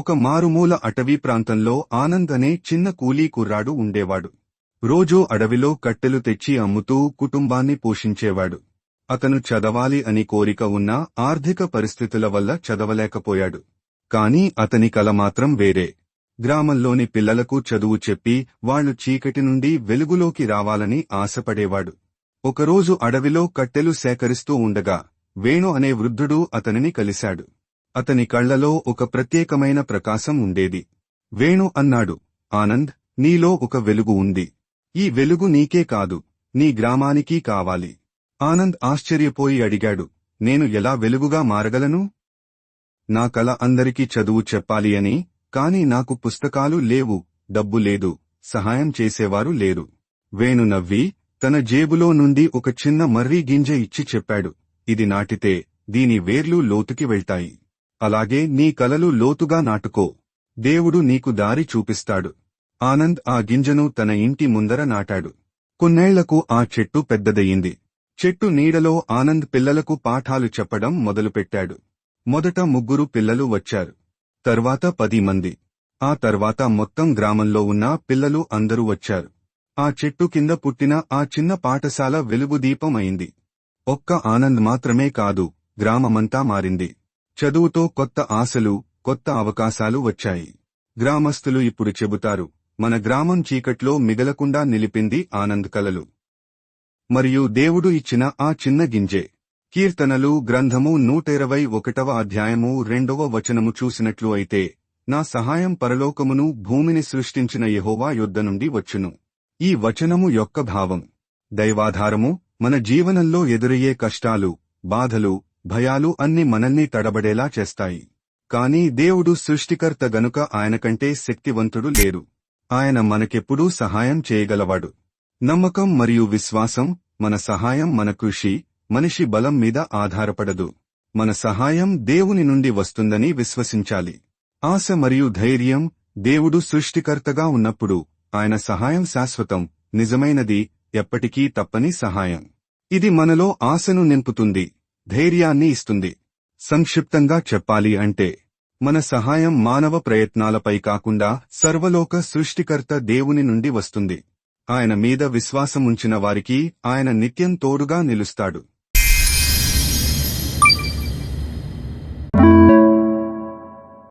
ఒక మారుమూల అటవీ ప్రాంతంలో ఆనంద్ అనే చిన్న కూలీ కుర్రాడు ఉండేవాడు. రోజూ అడవిలో కట్టెలు తెచ్చి అమ్ముతూ కుటుంబాన్ని పోషించేవాడు. అతను చదవాలి అని కోరిక ఉన్నా ఆర్థిక పరిస్థితుల వల్ల చదవలేకపోయాడు. కాని అతని కల మాత్రం వేరే. గ్రామంలోని పిల్లలకు చదువు చెప్పి వాళ్ళు చీకటి నుండి వెలుగులోకి రావాలని ఆశపడేవాడు. ఒకరోజు అడవిలో కట్టెలు సేకరిస్తూ ఉండగా వేణు అనే వృద్ధుడు అతనిని కలిశాడు. అతని కళ్ళలో ఒక ప్రత్యేకమైన ప్రకాశం ఉండేది. వేణు అన్నాడు ఆనంద్ నీలో ఒక వెలుగు ఉంది. ఈ వెలుగు నీకే కాదు నీ గ్రామానికీ కావాలి. ఆనంద్ ఆశ్చర్యపోయి అడిగాడు నేను ఎలా వెలుగుగా మారగలను? నా కల అందరికీ చదువు చెప్పాలి అని కాని నాకు పుస్తకాలు లేవు డబ్బు లేదు సహాయం చేసేవారు లేరు. వేణు నవ్వి తన జేబులో నుండి ఒక చిన్న మర్రి గింజ ఇచ్చి చెప్పాడు ఇది నాటితే దీని వేర్లు లోతుకి వెళ్తాయి. అలాగే నీ కలలు లోతుగా నాటుకో. దేవుడు నీకు దారి చూపిస్తాడు. ఆనంద్ ఆ గింజను తన ఇంటి ముందర నాటాడు. కొన్నేళ్ళకు ఆ చెట్టు పెద్దదయ్యింది. చెట్టు నీడలో ఆనంద్ పిల్లలకు పాఠాలు చెప్పడం మొదలుపెట్టాడు. మొదట ముగ్గురు పిల్లలు వచ్చారు. తర్వాత పది మంది. ఆ తర్వాత మొత్తం గ్రామంలో ఉన్న పిల్లలు అందరూ వచ్చారు. ఆ చెట్టు కింద పుట్టిన ఆ చిన్న పాఠశాల వెలుగుదీపం అయింది. ఒక్క ఆనంద్ మాత్రమే కాదు గ్రామమంతా మారింది. చదువుతో కొత్త ఆశలు కొత్త అవకాశాలు వచ్చాయి. గ్రామస్తులు ఇప్పుడు చెబుతారు మన గ్రామం చీకట్లో మిగలకుండా నిలిపింది ఆనంద్ కలలు. మరియు దేవుడు ఇచ్చిన ఆ చిన్న గింజే. కీర్తనలు గ్రంథము నూట ఇరవై ఒకటవ అధ్యాయము రెండవ వచనము చూసినట్లు అయితే నా సహాయం పరలోకమును భూమిని సృష్టించిన యహోవా యొద్ద నుండి వచ్చును. ఈ వచనము యొక్క భావం. దైవాధారము మన జీవనంలో ఎదురయ్యే కష్టాలు బాధలు భయాలు అన్ని మనల్ని తడబడేలా చేస్తాయి. కాని దేవుడు సృష్టికర్త గనుక ఆయనకంటే శక్తివంతుడు లేరు ఆయన మనకెప్పుడూ సహాయం చేయగలవాడు. నమ్మకం మరియు విశ్వాసం మన సహాయం మన కృషి మనిషి బలం మీద ఆధారపడదు. మన సహాయం దేవుని నుండి వస్తుందని విశ్వసించాలి. ఆశ మరియు ధైర్యం దేవుడు సృష్టికర్తగా ఉన్నప్పుడు ఆయన సహాయం శాశ్వతం నిజమైనది ఎప్పటికీ తప్పని సహాయం. ఇది మనలో ఆశను నింపుతుంది. ధైర్యాన్ని ఇస్తుంది. సంక్షిప్తంగా చెప్పాలి అంటే మన సహాయం మానవ ప్రయత్నాలపై కాకుండా సర్వలోక సృష్టికర్త దేవుని నుండి వస్తుంది. ఆయన మీద విశ్వాసముంచిన వారికి ఆయన నిత్యం తోడుగా నిలుస్తాడు.